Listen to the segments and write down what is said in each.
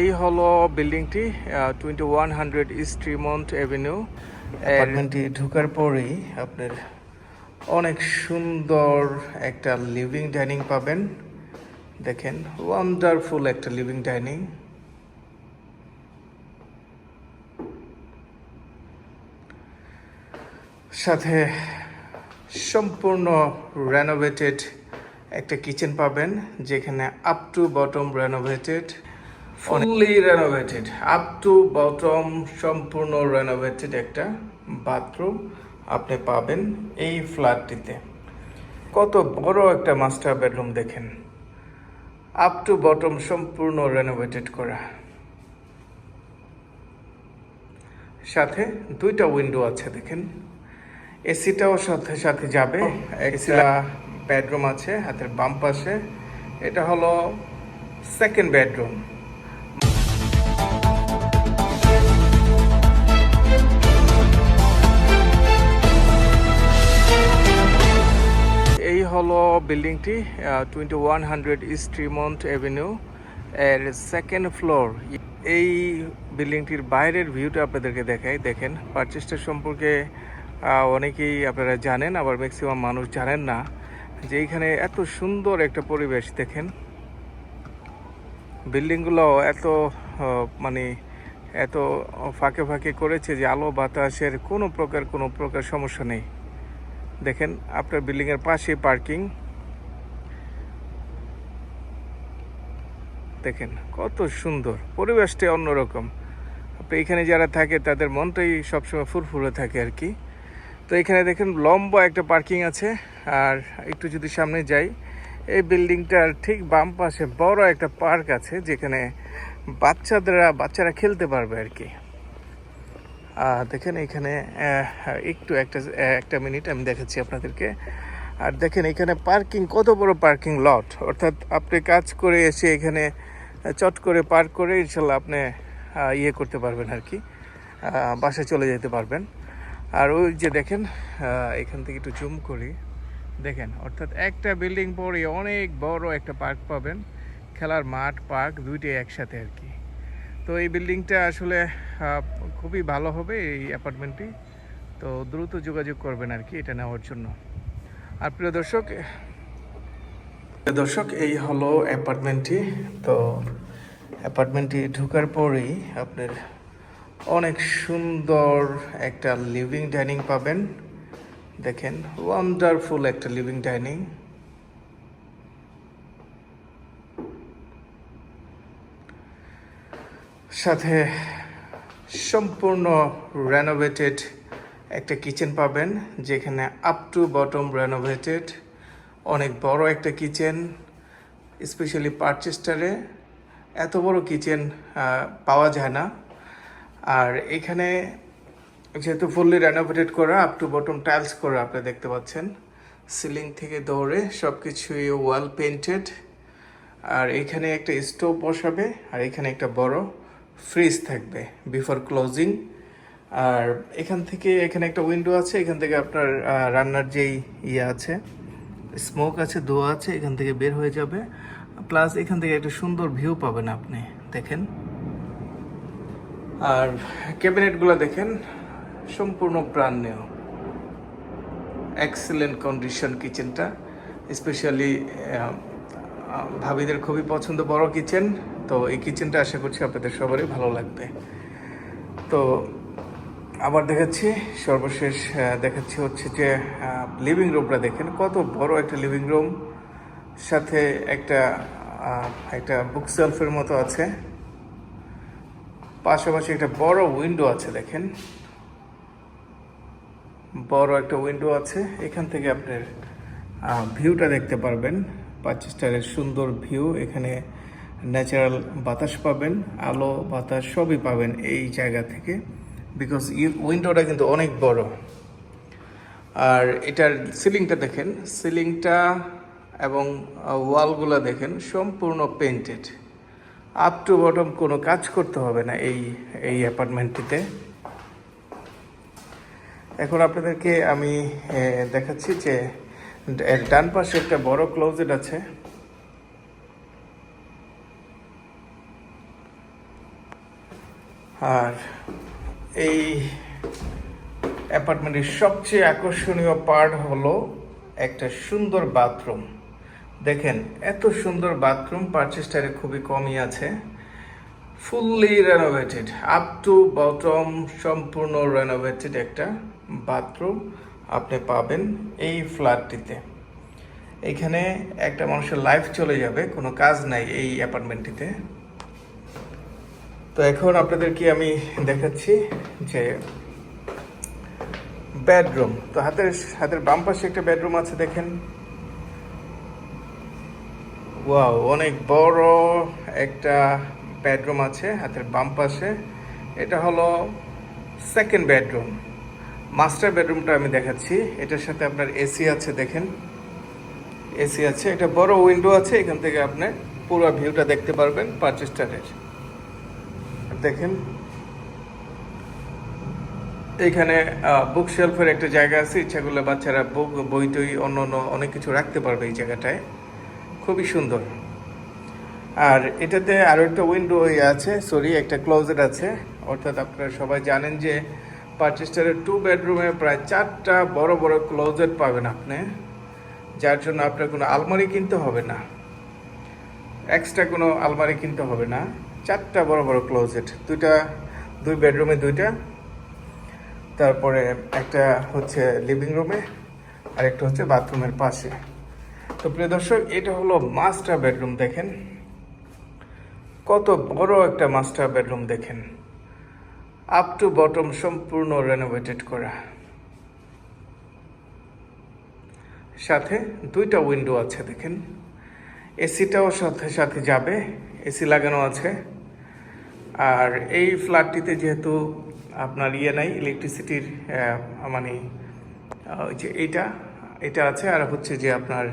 এই হলো বিল্ডিংটি টোয়েন্টি ওয়ান হান্ড্রেড স্ট্রিমন্ট অ্যাভিনিউ অ্যাপার্টমেন্টটি ঢোকার পরেই আপনার অনেক সুন্দর একটা লিভিং ডাইনিং পাবেন। দেখেন ওয়ান্ডারফুল একটা লিভিং ডাইনিং সাথে সম্পূর্ণ রেনোভেটেড একটা কিচেন পাবেন যেখানে up to bottom renovated fully renovated up to bottom সম্পূর্ণ রেনোভেটেড একটা বাথরুম আপনি পাবেন এই ফ্ল্যাটটিতে কত বড় একটা মাস্টার বেডরুম দেখেন। আপ টু বটম সম্পূর্ণ রেনোভেটেড করা। সাথে দুইটা উইন্ডো আছে দেখেন। এসিটাও সাথে সাথে যাবে। এসিটা বেডরুম আছে হাতের বাম পাশে। এটা হলো সেকেন্ড বেডরুম হলো বিল্ডিংটি twenty one hundred Tremont avenue এর সেকেন্ড ফ্লোর এই বিল্ডিংটির বাইরের ভিউটা আপনাদেরকে দেখাই, দেখেন। পারচেসটা সম্পর্কে অনেকেই আপনারা জানেন, আবার ম্যাক্সিমাম মানুষ জানেন না। যে এইখানে এত সুন্দর একটা পরিবেশ, দেখেন। বিল্ডিংগুলো এত মানে এত ফাঁকে ফাঁকে করেছে যে আলো বাতাসের কোনো প্রকার কোনো প্রকার সমস্যা নেই। দেখেন আপনার বিল্ডিংয়ের পাশে পার্কিং দেখেন কত সুন্দর, পরিবেশটা অন্যরকম। আপনি এখানে যারা থাকে, তাদের মনটাই সবসময় ফুরফুরে থাকে আর কি। তো এখানে দেখেন, লম্বা একটা পার্কিং আছে, আর একটু যদি সামনে যাই, এই বিল্ডিংটার ঠিক বাম পাশে বড় একটা পার্ক আছে, যেখানে বাচ্চাদেরা, বাচ্চারা খেলতে পারবে আর কি। দেখেন এখানে একটু একটা একটা মিনিট আমি দেখাচ্ছি আপনাদেরকে। আর দেখেন এখানে পার্কিং কত বড় পার্কিং লট অর্থাৎ আপনি কাজ করে এসে এখানে চট করে পার্ক করে ইনশাল্লাহ আপনি ইয়ে করতে পারবেন আর কি। বাসায় চলে যেতে পারবেন। আর ওই যে দেখেন এখান থেকে একটু জুম করি। দেখেন, অর্থাৎ একটা বিল্ডিং পরে অনেক বড় একটা পার্ক পাবেন। খেলার মাঠ পার্ক দুইটাই একসাথে আর কি। তো এই বিল্ডিংটা আসলে খুবই ভালো হবে এই অ্যাপার্টমেন্টটি। তো দ্রুত যোগাযোগ করবেন আর কি, এটা নেওয়ার জন্য। আর প্রিয় দর্শক দর্শক, এই হলো অ্যাপার্টমেন্টটি। তো অ্যাপার্টমেন্টটি ঢোকার পরেই আপনার অনেক সুন্দর একটা লিভিং ডাইনিং পাবেন। দেখেন ওয়ান্ডারফুল একটা লিভিং ডাইনিং সাথে সম্পূর্ণ রেনোভেটেড একটা কিচেন পাবেন, যেখানে আপ টু বটম রেনোভেটেড অনেক বড় একটা কিচেন স্পেশালি পারচেস্টারে এত বড় কিচেন পাওয়া যায় না। আর এখানে যেহেতু ফুললি রেনোভেটেড করা আপ টু বটম টাইলস করা আপনি দেখতে পাচ্ছেন। সিলিং থেকে দৌড়ে সব কিছুই ওয়াল পেন্টেড আর এখানে একটা স্টোভ বসাবে, আর এখানে একটা বড়। ফ্রিজ থাকবে বিফোর ক্লোজিং আর এখান থেকে এখানে একটা উইন্ডো আছে, এখান থেকে আপনার রান্নার যেই ইয়ে আছে স্মোক আছে ধোয়া আছে, এখান থেকে বের হয়ে যাবে। প্লাস এখান থেকে একটা সুন্দর ভিউ পাবেন আপনি, দেখেন। আর ক্যাবিনেটগুলো দেখেন, সম্পূর্ণ প্রাণ নেও এক্সেলেন্ট কন্ডিশন কিচেনটা স্পেশালি ভাবিদের খুবই পছন্দ বড় কিচেন তো এই কিচেনটা আশা করছি আপনাদের সবারই ভালো লাগবে। তো আবার দেখাচ্ছি, সর্বশেষ দেখাচ্ছি হচ্ছে যে লিভিং রুমটা দেখেন, কত বড় একটা লিভিং রুম সাথে একটা একটা বুক সেলফের মতো আছে। পাশাপাশি একটা বড় উইন্ডো আছে, দেখেন। বড় একটা উইন্ডো আছে, এখান থেকে আপনার ভিউটা দেখতে পারবেন। পাঁচস্টারের সুন্দর ভিউ এখানে ন্যাচারাল বাতাস পাবেন, আলো, বাতাস সবই পাবেন এই জায়গা থেকে বিকজ উইন্ডোটা কিন্তু অনেক বড়। আর এটার সিলিংটা দেখেন সিলিংটা এবং ওয়ালগুলো দেখেন, সম্পূর্ণ পেন্টেড আপ টু বটম কোনো কাজ করতে হবে না এই এই অ্যাপার্টমেন্টটিতে এখন আপনাদেরকে আমি দেখাচ্ছি যে এর ডান পাশে একটা বড় ক্লোজেট আছে। আর এই অ্যাপার্টমেন্টের সবচেয়ে আকর্ষণীয় পার্ট হলো একটা সুন্দর বাথরুম দেখেন, এত সুন্দর বাথরুম পারচেস্টারে খুবই কমই আছে। Fully renovated up to bottom সম্পূর্ণ রেনোভেটেড একটা বাথরুম আপনি পাবেন এই ফ্ল্যাটটিতে। এখানে একটা মানুষের লাইফ চলে যাবে, কোনো কাজ নাই এই অ্যাপার্টমেন্টটিতে তো এখন আপনাদেরকে আমি দেখাচ্ছি যে বেডরুম তো হাতের হাতের বাম পাশে একটা বেডরুম আছে, দেখেন। ওয়াও অনেক বড় একটা বেডরুম আছে, হাতের বাম পাশে। এটা হলো সেকেন্ড বেডরুম মাস্টার বেডরুমটা আমি দেখাচ্ছি। এটার সাথে আপনার এসি আছে, দেখেন। এসি আছে। একটা বড় উইন্ডো আছে, এখান থেকে আপনি পুরো ভিউটা দেখতে পারবেন পারচেস্টারের দেখেন। এখানে বুক শেলফের একটা জায়গা আছে, ইচ্ছা করলে বাচ্চারা বুক বই টই, অন্য অন্য অনেক কিছু রাখতে পারবে এই জায়গাটায়। খুবই সুন্দর। আর এটাতে আরও একটা উইন্ডো আছে সরি একটা ক্লোজেট আছে। অর্থাৎ আপনারা সবাই জানেন যে পারচেস্টারের টু বেডরুমে প্রায় চারটা বড় বড় ক্লোজেট পাবেন আপনি, যার জন্য আপনার কোনো আলমারি কিনতে হবে না। এক্সট্রা কোনো আলমারি কিনতে হবে না। চারটা বড় বড় ক্লোজেট দুইটা, দুই বেডরুমে দুইটা। তারপরে একটা হচ্ছে লিভিং রুমে আর একটা হচ্ছে বাথরুমের পাশে। তো প্রিয় দর্শক, এটা হলো মাস্টার বেডরুম দেখেন। কত বড় একটা মাস্টার বেডরুম দেখেন। আপ টু বটম সম্পূর্ণ রেনোভেটেড করা। সাথে দুইটা উইন্ডো আছে, দেখেন। এসিটাও সাথে সাথে যাবে এসি লাগানো আছে। আর এই ফ্ল্যাটটিতে যেহেতু আপনার ইয়ে নাই ইলেকট্রিসিটির মানে ওই যে এইটা, এটা আছে। আর হচ্ছে যে আপনার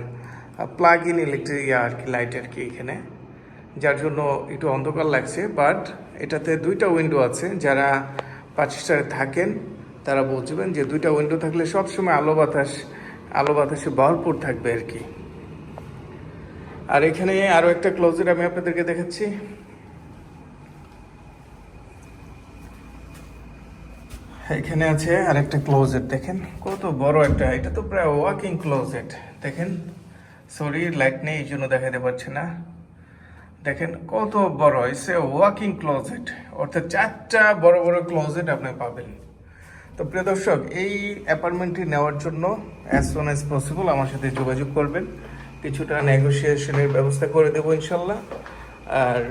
প্লাগ ইন ইলেকট্রিক আর কি লাইট আর কি এখানে। যার জন্য একটু অন্ধকার লাগছে বাট এটাতে দুইটা উইন্ডো আছে। যারা পাঁচিস্টারে থাকেন, তারা বুঝবেন যে দুইটা উইন্ডো থাকলে সবসময় আলো বাতাস, আলো বাতাসে ভরপুর থাকবে আর কি। আর এখানে আরও একটা ক্লোজেট আমি আপনাদেরকে দেখাচ্ছি। এখানে আছে আরেকটা ক্লোজেট দেখেন। কত বড় একটা, এটা তো প্রায় ওয়াকিং ক্লোজেট দেখেন। সরি লাইট নেই, এই জন্য দেখাতে পারছে না। দেখেন কত বড় এসে ওয়াকিং ক্লোজেট অর্থাৎ চারটা বড় বড় ক্লোজেট আপনি পাবেন। তো প্রিয় দর্শক, এই অ্যাপার্টমেন্টটি নেওয়ার জন্য অ্যাজ সোন অ্যাজ পসিবল আমার সাথে যোগাযোগ করবেন। কিছুটা নেগোসিয়েশনের ব্যবস্থা করে দেবো ইনশাল্লাহ। আর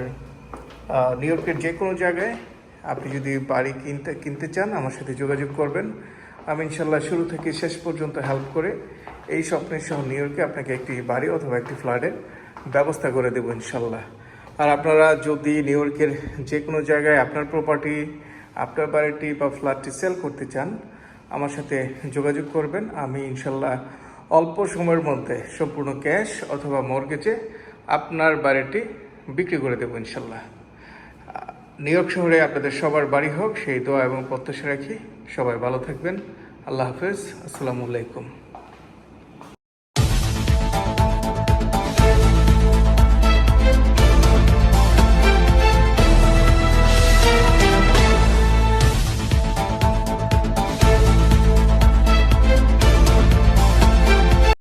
নিউ ইয়র্কের যে কোনো জায়গায় আপনি যদি বাড়ি কিনতে কিনতে চান, আমার সাথে যোগাযোগ করবেন। আমি ইনশাল্লাহ শুরু থেকে শেষ পর্যন্ত হেল্প করে এই স্বপ্নের সহ নিউ ইয়র্কে আপনাকে একটি বাড়ি অথবা একটি ফ্ল্যাটের ব্যবস্থা করে দেবো ইনশাল্লাহ। আর আপনারা যদি নিউ ইয়র্কের যে কোনো জায়গায় আপনার প্রপার্টি আপনার বাড়িটি বা ফ্ল্যাটটি সেল করতে চান, আমার সাথে যোগাযোগ করবেন। আমি ইনশাল্লাহ অল্প সময়ের মধ্যে সম্পূর্ণ ক্যাশ অথবা মর্গেজে আপনার বাড়িটি বিক্রি করে দেবো ইনশাল্লাহ নিউ ইয়র্ক শহরে আপনাদের সবার বাড়ি হোক, সেই দোয়া এবং প্রত্যাশা রাখি। সবাই ভালো থাকবেন। আল্লাহ হাফেজ। আসসালামু আলাইকুম।